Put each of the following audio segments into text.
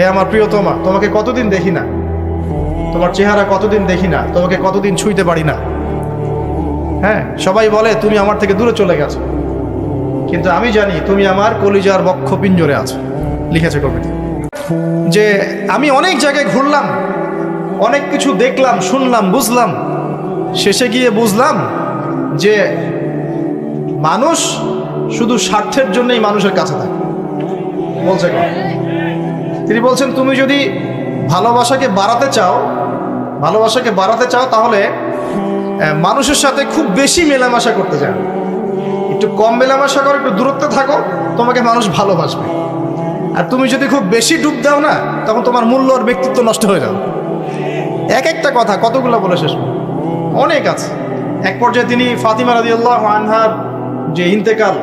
হে আমার প্রিয়তমা তোমাকে কতদিন দেখি না? তোমার চেহারা কতদিন দেখি না? তোমাকে কতদিন ছুঁইতে পারি না? হ্যাঁ সবাই বলে তুমি আমার থেকে দূরে চলে গেছো। কিন্তু আমি জানি তুমি আমার কলিজার বক্ষ পিঞ্জরে আছো, লিখেছে কবিতা যে আমি অনেক জায়গায় ঘুরলাম, অনেক কিছু দেখলাম, শুনলাম, বুঝলাম, শেষে গিয়ে বুঝলাম যে মানুষ শুধু স্বার্থের জন্যই মানুষের কাছে থাকে। বলছে কেন? তিনি বলছেন, তুমি যদি ভালোবাসাকে বাড়াতে চাও, ভালোবাসাকে বাড়াতে চাও, তাহলে মানুষের সাথে খুব বেশি মেলামেশা করতে চাও। একটু কম মেলামেশা করো, একটু দূরত্বে থাকো, তোমাকে মানুষ ভালোবাসবে। আর তুমি যদি খুব বেশি ডুব দাও না, তখন তোমার মূল্য আর ব্যক্তিত্ব নষ্ট হয়ে যাবে। এক একটা কথা, কতগুলো বলে শেষ অনেক আছে। এক পর্যায়ে তিনি ফাতিমা রাদিয়াল্লাহু আনহার যে ইন্তেকাল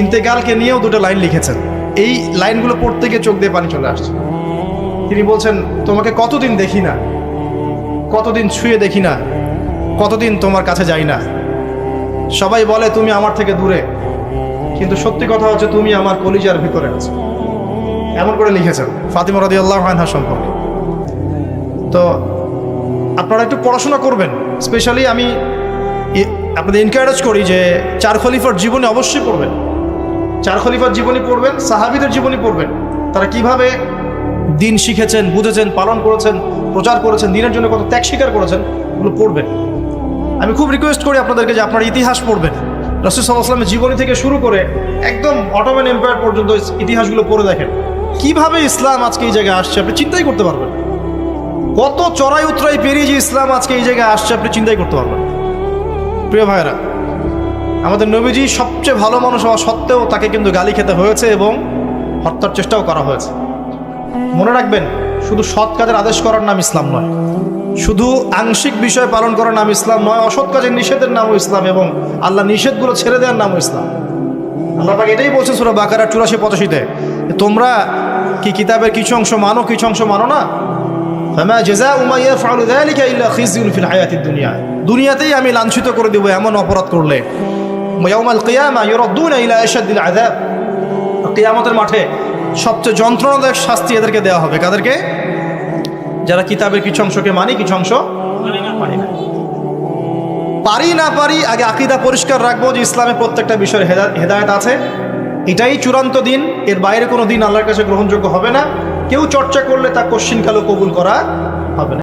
ইন্তেকালকে নিয়েও দুটো লাইন লিখেছেন। এই লাইনগুলো পড়তে গিয়ে চোখ দিয়ে পানি চলে আসছে। তিনি বলছেন, তোমাকে কতদিন দেখি না? কতদিন ছুঁয়ে দেখি না? কতদিন তোমার কাছে যাই না? সবাই বলে, তুমি আমার থেকে দূরে। কিন্তু সত্যি কথা হচ্ছে, তুমি আমার কলিজার ভিতরে আছো। এমন করে লিখেছেন ফাতিমা রাদিয়াল্লাহু আনহা সম্পর্কে। তো আপনারা একটু পড়াশোনা করবেন। স্পেশালি আমি আপনাদের এনকারেজ করি যে চার খলিফার জীবনী অবশ্যই পড়বেন। চার খলিফার জীবনী পড়বেন, সাহাবিদের জীবনী পড়বেন। তারা কীভাবে দিন শিখেছেন, বুঝেছেন, পালন করেছেন, প্রচার করেছেন, দিনের জন্য কত ত্যাগ স্বীকার করেছেন, ওগুলো পড়বেন। আমি খুব রিকোয়েস্ট করি আপনাদেরকে যে আপনারা ইতিহাস পড়বেন। রসুল সাল্লাহামের জীবনী থেকে শুরু করে একদম অটোম্যান এম্পায়ার পর্যন্ত ইতিহাসগুলো পড়ে দেখেন। কীভাবে ইসলাম আজকে এই জায়গায় আসছে, আপনি চিন্তাই করতে পারবেন কত চড়াই উতরাই পেরিয়ে যে ইসলাম আজকে এই জায়গায় আসছে, আপনি চিন্তাই করতে পারবেন প্রিয় ভাইয়েরা আমাদের নবীজি সবচেয়ে ভালো মানুষ হওয়া সত্ত্বেও তাকে কিন্তু গালি খেতে হয়েছে এবং হত্যার চেষ্টাও করা হয়েছে। মনে রাখবেন, শুধু সৎ কাজের আদেশ করার নাম ইসলাম নয়। শুধু আংশিক বিষয় পালন করার নাম ইসলাম নয়, অসৎ কাজের নিষেধের নামও ইসলাম এবং আল্লাহ নিষেধগুলো ছেড়ে দেওয়ার নামও ইসলাম। আল্লাহ পাক এটাই বলছে সুরা বাকারা চুরাশি পঁচাশিতে তোমরা কি কিতাবের কিছু অংশ মানো, কিছু অংশ মানো না? দুনিয়াতেই আমি লাঞ্ছিত করে দেব এমন অপরাধ করলে। ইয়াউমাল কিয়ামতের মাঠে সবচেয়ে যন্ত্রণাদায়ক শাস্তি এদেরকে দেওয়া হবে। কাদেরকে? যারা কিতাবের কিছু অংশকে মানি, কিছু অংশ মানি না পারি না পারি, আগে আকিদা পরিষ্কার রাখব যে ইসলামের প্রত্যেকটা বিষয়ের হেদায়ত আছে। এটাই চূড়ান্ত দিন। এর বাইরে কোনো দিন আল্লাহর কাছে গ্রহণযোগ্য হবে না। কেউ চর্চা করলে তা কোশ্চিনকালও কবুল করা হবে না।